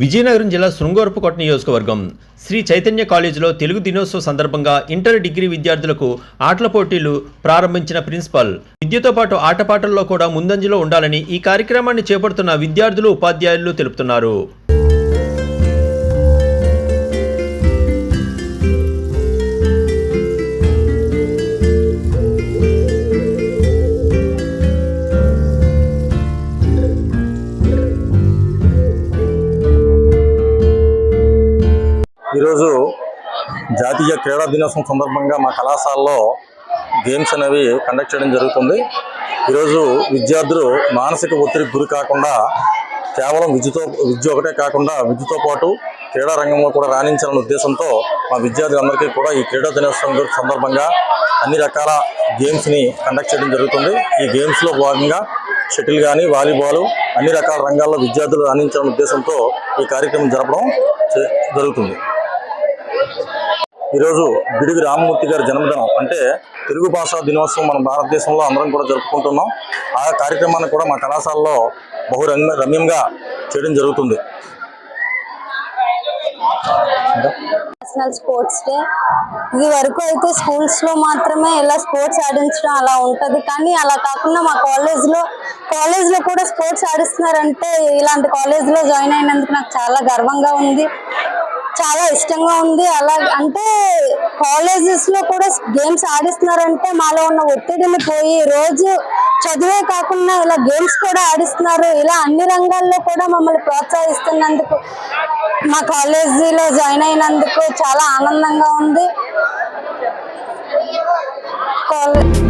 విజయనగరం జిల్లా శృంగవరపుకోట నియోజకవర్గం శ్రీ చైతన్య కాలేజీలో తెలుగు దినోత్సవ సందర్భంగా ఇంటర్ డిగ్రీ విద్యార్థులకు ఆటల పోటీలు ప్రారంభించిన ప్రిన్సిపల్. విద్యతో పాటు ఆటపాటల్లో కూడా ముందంజలో ఉండాలని ఈ కార్యక్రమాన్ని చేపడుతున్న విద్యార్థులు ఉపాధ్యాయులు తెలుపుతున్నారు. ఈరోజు జాతీయ క్రీడా దినోత్సవం సందర్భంగా మా కళాశాలలో గేమ్స్ అనేవి కండక్ట్ చేయడం జరుగుతుంది. ఈరోజు విద్యార్థులు మానసిక ఒత్తిడికి గురి కాకుండా కేవలం విద్యతో విద్య ఒకటే కాకుండా విద్యతో పాటు క్రీడా రంగంలో కూడా రాణించాలనే ఉద్దేశంతో మా విద్యార్థులందరికీ కూడా ఈ క్రీడా దినోత్సవం సందర్భంగా అన్ని రకాల గేమ్స్ని కండక్ట్ చేయడం జరుగుతుంది. ఈ గేమ్స్లో భాగంగా షటిల్ కానీ వాలీబాల్ అన్ని రకాల రంగాల్లో విద్యార్థులు రాణించాలనే ఉద్దేశంతో ఈ కార్యక్రమం జరపడం జరుగుతుంది. ఈరోజు బిడివి రామమూర్తి గారి జన్మదినం. అంటే తెలుగు భాషా దినోత్సవం మన భారతదేశంలో అందరం కూడా జరుపుకుంటున్నాం. ఆ కార్యక్రమాన్ని కూడా మా కళాశాలలో బహు రమ్యంగా చేయడం జరుగుతుంది. National sports day. ఇది వరకు అయితే స్కూల్స్లో మాత్రమే ఇలా స్పోర్ట్స్ ఆడించడం అలా ఉంటుంది. కానీ అలా కాకుండా మా కాలేజ్లో కాలేజ్లో కూడా స్పోర్ట్స్ ఆడిస్తున్నారంటే ఇలాంటి కాలేజ్లో జాయిన్ అయినందుకు నాకు చాలా గర్వంగా ఉంది. చాలా ఇష్టంగా ఉంది. అలా అంటే కాలేజెస్లో కూడా గేమ్స్ ఆడిస్తున్నారంటే మాలో ఉన్న ఒత్తిడిని పోయి రోజు చదువే కాకుండా ఇలా గేమ్స్ కూడా ఆడిస్తున్నారు. ఇలా అన్ని రంగాల్లో కూడా మమ్మల్ని ప్రోత్సహిస్తున్నందుకు మా కాలేజీలో జాయిన్ అయినందుకు చాలా ఆనందంగా ఉంది. కాలేజ్